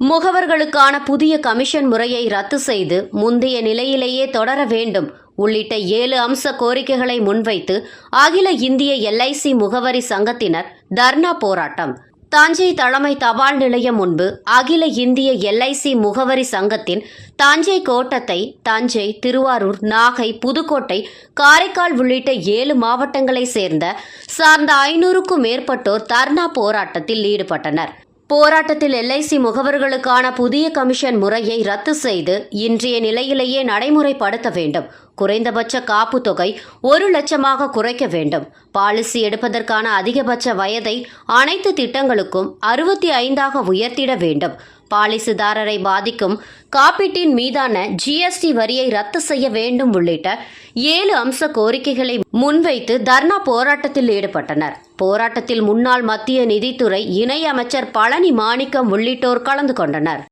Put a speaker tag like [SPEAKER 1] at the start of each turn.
[SPEAKER 1] முகவர்களுக்கான புதிய கமிஷன் முறையை ரத்து செய்து முந்தைய நிலையிலேயே தொடர வேண்டும். உள்ளிட்ட ஏழு அம்ச கோரிக்கைகளை முன்வைத்து அகில இந்திய எல்ஐசி முகவரி சங்கத்தினர் தர்ணா போராட்டம். தஞ்சை தலைமை தபால் நிலையம் முன்பு அகில இந்திய எல்ஐசி முகவரி சங்கத்தின் தஞ்சை கோட்டத்தை தஞ்சை திருவாரூர் நாகை புதுக்கோட்டை காரைக்கால் உள்ளிட்ட ஏழு மாவட்டங்களைச் சேர்ந்த சார்ந்த ஐநூறுக்கும் மேற்பட்டோர் தர்ணா போராட்டத்தில் ஈடுபட்டனர். போராட்டத்தில் எல்ஐசி முகவர்களுக்கான புதிய கமிஷன் முறையை ரத்து செய்து இன்றைய நிலையிலேயே நடைமுறைப்படுத்த வேண்டும். குறைந்தபட்ச காப்பு தொகை ஒரு லட்சமாக குறைக்க வேண்டும். பாலிசி எடுப்பதற்கான அதிகபட்ச வயதை அனைத்து திட்டங்களுக்கும் அறுபத்தி ஐந்தாக உயர்த்திட வேண்டும். பாலிசுதாரரை பாதிக்கும் காப்பீட்டின் மீதான ஜிஎஸ்டி வரியை ரத்து செய்ய வேண்டும் உள்ளிட்ட ஏழு அம்ச கோரிக்கைகளை முன்வைத்து தர்ணா போராட்டத்தில் ஈடுபட்டனர். போராட்டத்தில் முன்னாள் மத்திய நிதித்துறை இணை அமைச்சர் பழனி மாணிக்கம் உள்ளிட்டோர் கலந்து கொண்டனர்.